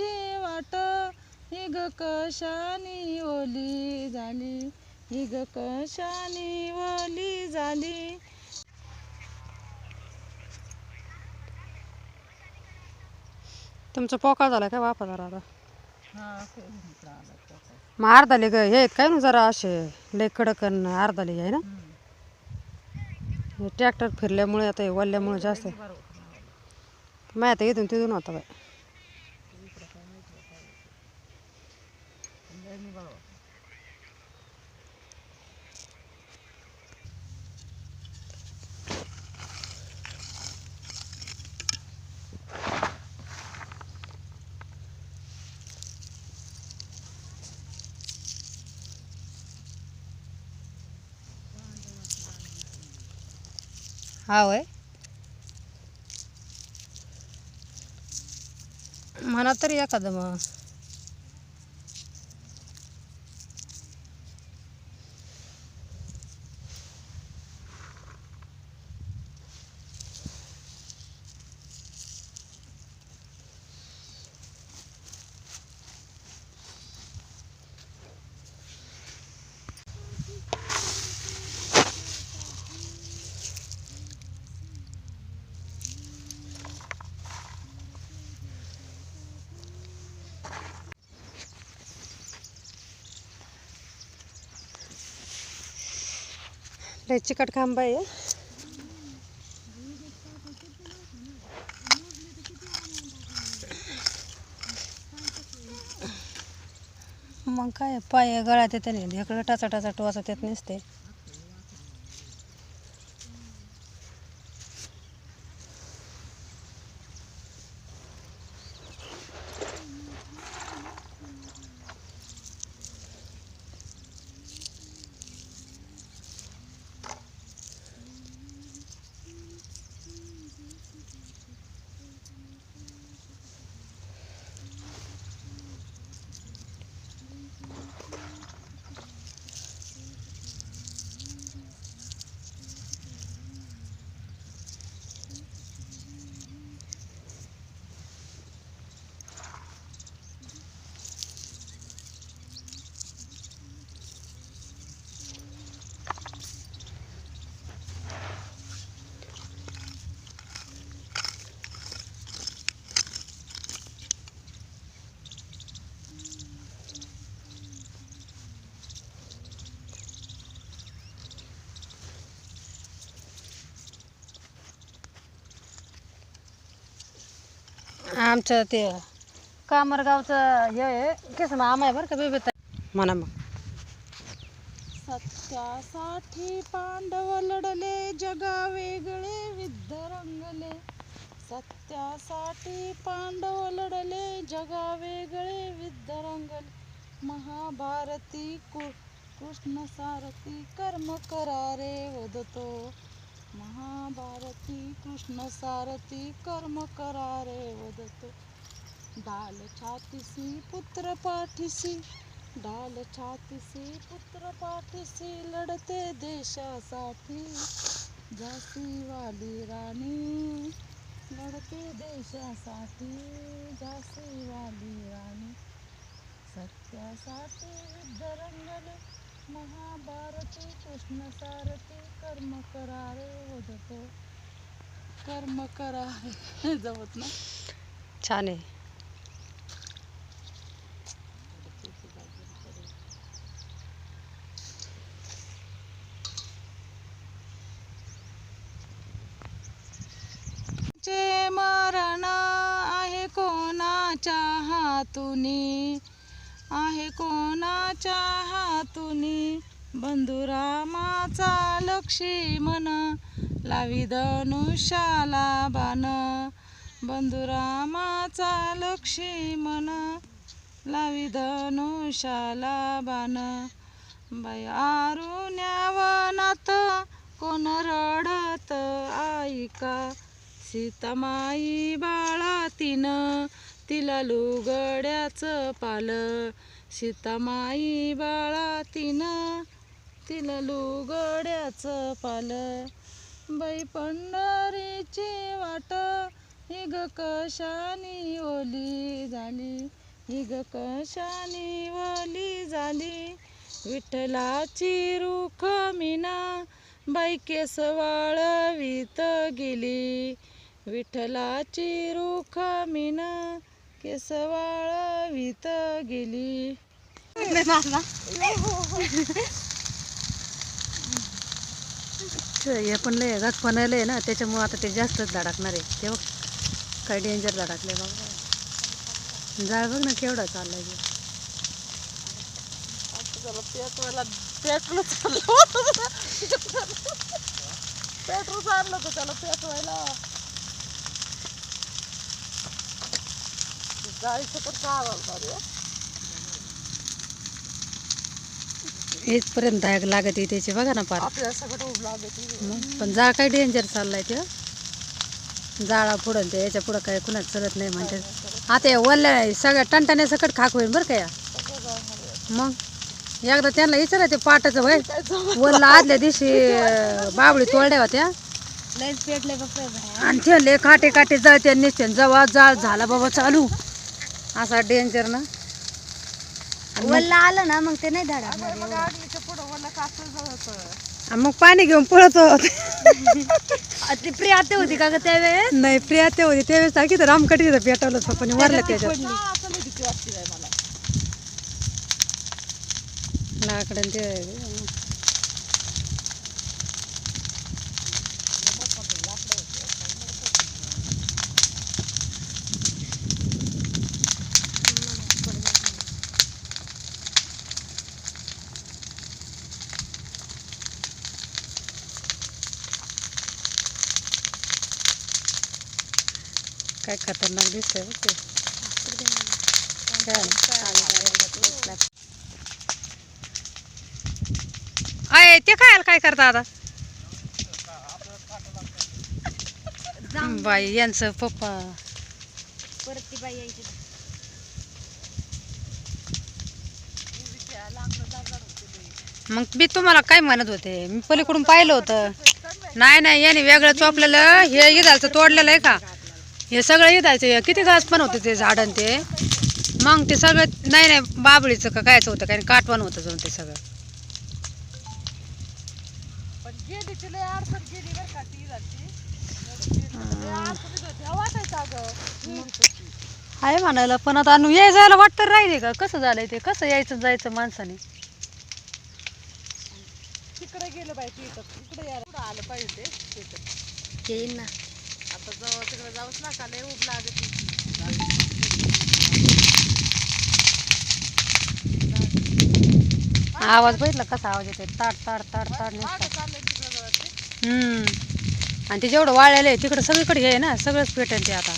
वाट ही ग कशानी ओली झाली? ही ग कशानी ओली झाली? तुमचा पोका झाला काय वापा जरा आता? हा इकडं आला त्याचा. मग अर्धाले ग हे आहेत काय ना जरा असे लय कडक अन अर्धाले आहे ना? हम्म. ट्रॅक्टर फिरल्यामुळे आता हे वल्ल्यामुळे जास्त माय आता इथून तिथून होता बाय लय मी बरोबर हा वय म्हणा तरी लय चिकट काम बाई आहे. मग काय पाय गळा येते त्याने इकडं टाचा टाचा टोचा त्यात नसते. आमचं ते कामरगावचं हे आहे. केस मामा आहे बरं का बेबी म्हणा मग. सत्यासाठी पांडव लढले जगा वेगळे विद्ध रंगले सत्यासाठी पांडव लढले जगा वेगळे विद्ध रंगले महाभारती कु कृष्ण सारथी कर्म करारे वदतो. महाभारती कृष्ण सारथी कर्म करारे वदतो. डाल छातीसी पुत्र पाठीसी. डाल छातीसी पुत्र पाठीसी लढते देशासाठी. झाशी वाली राणी लढते देशासाठी. झाशी वाली राणी सत्यासाठी युद्ध रंगले महाभारती कृष्ण सारथी कर्म करारे वदतो कर्म करारे. जमत ना. छान आहे. चे मरण आहे कोणाच्या हातुनी? आहे कोणाच्या हातूनी? बंधुरामाचा लक्ष्मण लावी धनुष्याला बाण. बंधुरामाचा लक्ष्मण लावी धनुष्याला बाण. बाई आरुण्यावनात कोण रडत? ऐका सीतामाई बाळा तिनं तिला लुगड्याचं पाल. सीतामाई बाळा तिनं तिला लुगड्याचं पाल. बाई पंढरीची वाट ही ग कशानी ओली झाली? ही ग कशाने वली झाली? विठ्ठलाची रुख मीना बाई केस वाळवीत गेली. विठ्ठलाची रुख मीना केस वाळवीत गेली. हे पण लय घात आहे ना. त्याच्यामुळे आता ते जास्तच धडकणार आहे. तेव्हा काय डेंजर धडकले बाबा जाळ बघ ना केवढा चाललाय ते. पेट्रोल चाललं होतं. त्याला पेटवायला इथपर्यंत धाग लागत आहे त्याची? बघा ना पार. आपल्याला सगळं उभ लागत मग पण जाळ काय डेंजर चाललाय ते जाळा पुढं ते याच्या पुढं काय कुणाच चलत नाही म्हणते. आता या वल्ल्या सगळ्या टणटण्या सकट खाक होईल बरं का या. मग एकदा त्यांना विचारायचं पाटाचं वय. वल्ला आदल्या दिवशी बाबळी तोडल्या होत्या. आणि ते काटे काटे जळते निसते जेव्हा जाळ झाला बाबा चालू. असा डेंजर ना. वल्ला आलं ना मग ते नाही आणि मग पाणी घेऊन पळतो ती प्रिया आते होती का ग त्यावेळेस? नाही प्रिया ते होती. त्यावेळेस की तर रामकटी तिथं पेटवलं पप्पाने मारलं त्याच्यात. लाकडं ते काय खतरनाक दिसतंय बघ ते. काय? अय ते खायला काय करता आता? बाई यांचं पप्पा. परत ती बाई यायची मग मी तुम्हाला काय म्हणत होते? मी पलीकडून पाहिलं होतं. नाही नाही याने वेगळं चोपलेलं हे इदालचं तोडलेलं आहे का? हे सगळं हे किती घास पण होते ते झाडं ते. मग ते सगळं नाही नाही बाबळीचं का कायचं होतं काय काटवण होतं जाऊन ते सगळं. हा आहे म्हणायला पण आता नु- याय जायला वाटतं राहिले का? कसं झालंय ते? कसं यायचं जायचं माणसाने? तिकडे गेलं पेटत इकडे आलं पाहिजे येईन ना. आता जवळ तिकडे जाऊच नका लय उभ लागत. आवाज बघितला कसा आवाज येते ताट ताट ताट ताट नुसता. चाललंय तिकडे जवळ ते. हम्म. आणि ते जेवढं वाळलेलं आहे तिकडं सगळीकडे हे ना सगळंच पेटेल ते आता.